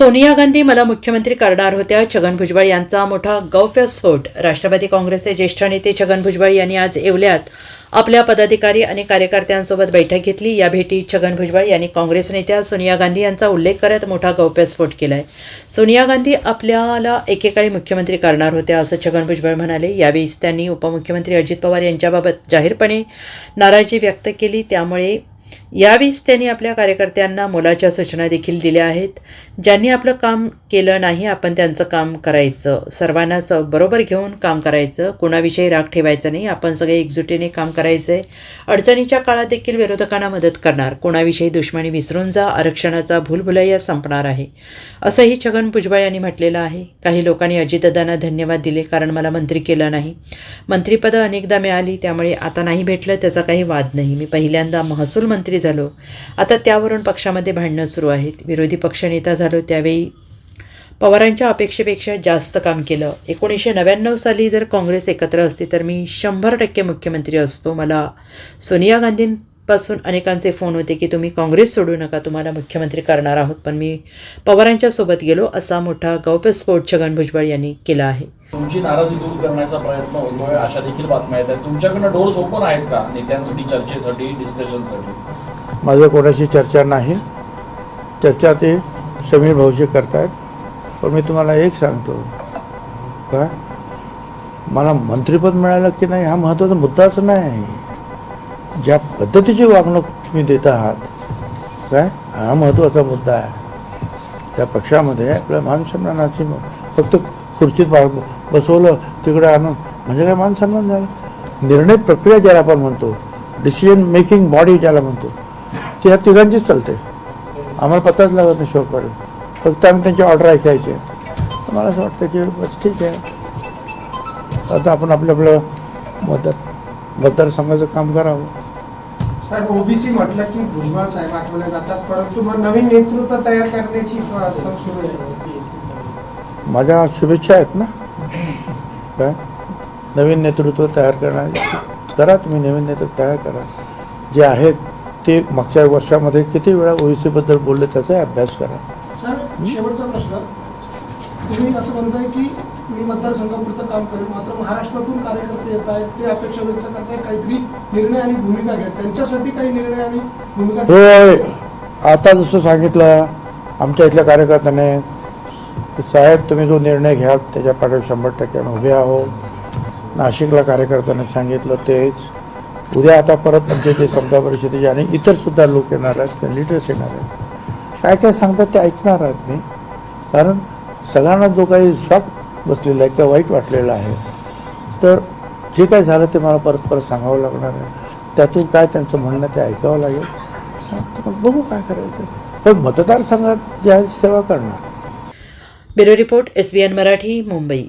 सोनिया गांधी मला मुख्यमंत्री करणार होत्या. छगन भुजबळ यांचा मोठा गौप्यस्फोट राष्ट्रवादी काँग्रेसचे ज्येष्ठ नेते छगन भुजबळ यांनी आज येवल्यात. आपल्या पदाधिकारी आणि कार्यकर्त्यांसोबत बैठक घेतली. या भेटीत छगन भुजबळ यांनी काँग्रेस नेत्या सोनिया गांधी यांचा उल्लेख करत मोठा गौप्यस्फोट केलाय. सोनिया गांधी आपल्याला एकेकाळी मुख्यमंत्री करणार होत्या असं छगन भुजबळ म्हणाले. यावेळी त्यांनी उपमुख्यमंत्री अजित पवार यांच्याबाबत जाहीरपणे नाराजी व्यक्त केली. त्यामुळे यावेळीच त्यांनी आपल्या कार्यकर्त्यांना मोलाच्या सूचना देखील दिल्या आहेत. ज्यांनी आपलं काम केलं नाही आपण त्यांचं काम करायचं. सर्वांना स बरोबर घेऊन काम करायचं. कुणाविषयी राग ठेवायचा नाही. आपण सगळे एकजुटीने काम करायचं आहे अडचणीच्या काळात देखील विरोधकांना मदत करणार. कुणाविषयी दुश्मनी विसरून जा. आरक्षणाचा भूलभुलैया संपणार आहे. असंही छगन भुजबळ यांनी म्हटलेलं आहे. काही लोकांनी अजितदादांना धन्यवाद दिले कारण मला मंत्री केलं नाही. मंत्रिपदं अनेकदा मिळाली त्यामुळे आता नाही भेटलं त्याचा काही वाद नाही. मी पहिल्यांदा महसूल मंत्री मंत्री झालो. आता त्यावरून पक्षामध्ये भांडणं सुरू आहेत. विरोधी पक्षनेता झालो त्यावेळी पवारांच्या अपेक्षेपेक्षा जास्त काम केलं. एकोणीसशे नव्याण्णव साली जर काँग्रेस एकत्र असती तर मी शंभर टक्के मुख्यमंत्री असतो. मला सोनिया गांधींपासून अनेकांचे फोन होते की तुम्ही काँग्रेस सोडू नका तुम्हाला मुख्यमंत्री करणार आहोत पण मी पवारांच्या सोबत गेलो असा मोठा गौप्यस्फोट छगन भुजबळ यांनी केला आहे. तुमची नाराजी दूर करण्याचा प्रयत्न होतोय अशा देखील बातम्या येत आहेत. तुमच्याकडनं डोर्स ओपन आहेत का नेत्यांसाठी चर्चेसाठी डिस्कशनसाठी माझं कोणाशी चर्चा नाही. चर्चा ते समीर भाऊशी करतायत. पण मी तुम्हाला एक सांगतो. काय मला मंत्रिपद मिळालं की नाही हा महत्त्वाचा मुद्दाच नाही. ज्या पद्धतीची वागणूक तुम्ही देत आहात काय? हा महत्त्वाचा मुद्दा आहे. त्या पक्षामध्ये आपल्या मानसन्मानाची फक्त खुर्चीत बसवलं तिकडे आणून म्हणजे काय मानसन्मान झाला? निर्णय प्रक्रिया ज्याला आपण म्हणतो डिसिजन मेकिंग बॉडी ज्याला म्हणतो ती ह्या तिघांचीच चालते. आम्हाला पत्ताच लागत नाही शोपर्यंत फक्त आम्ही त्यांची ऑर्डर ऐकायची. मला असं वाटतं की बस ठीक आहे. आता आपण आपलं आपलं मतदार मतदारसंघाचं काम करावं. साहेब ओबीसी म्हटलं की भुजबळ साहेब आठवले जातात परंतु मग नवीन नेतृत्व तयार करण्याची अ, सुरू आहे. माझ्या शुभेच्छा आहेत ना? काय? नवीन नेतृत्व तयार करणार. करा तुम्ही नवीन नेतृत्व तयार करा. जे आहेत ते मागच्या वर्षामध्ये किती वेळा ओबीसीबद्दल बोलले त्याचा अभ्यास करा. सर शेवटचा प्रश्न. तुम्ही असं म्हणताय की मी मतदारसंघापुरतं काम करेन. मात्र महाराष्ट्रातून कार्यकर्ते येत आहेत. ते अपेक्षा व्यक्त करताय काहीतरी निर्णय आणि भूमिका घ्या. त्यांच्यासाठी काही निर्णय आणि भूमिका. होय आता जसं सांगितलं आमच्या इथल्या कार्यकर्त्याने साहेब तुम्ही जो निर्णय घ्याल त्याच्या पाठीवर शंभर टक्के आम्ही उभे आहोत. नाशिकला कार्यकर्त्याने सांगितलं तेच. उद्या आता परत आमच्या इथे समता परिषदेचे आणि इतर सुद्धा लोक येणार आहेत. ते लिडर्स येणार आहेत. काय काय सांगतात ते ऐकणार आहेत मी. कारण सगळ्यांना जो काही शॉक बसलेला आहे किंवा वाईट वाटलेलं आहे. तर जे काय झालं ते मला परत परत सांगावं लागणार आहे. त्यातून काय त्यांचं म्हणणं ते ऐकावं लागेल. मग बघू काय करायचं. पण मतदारसंघात जे आहे सेवा करणार. Bureau report S B N Marathi Mumbai.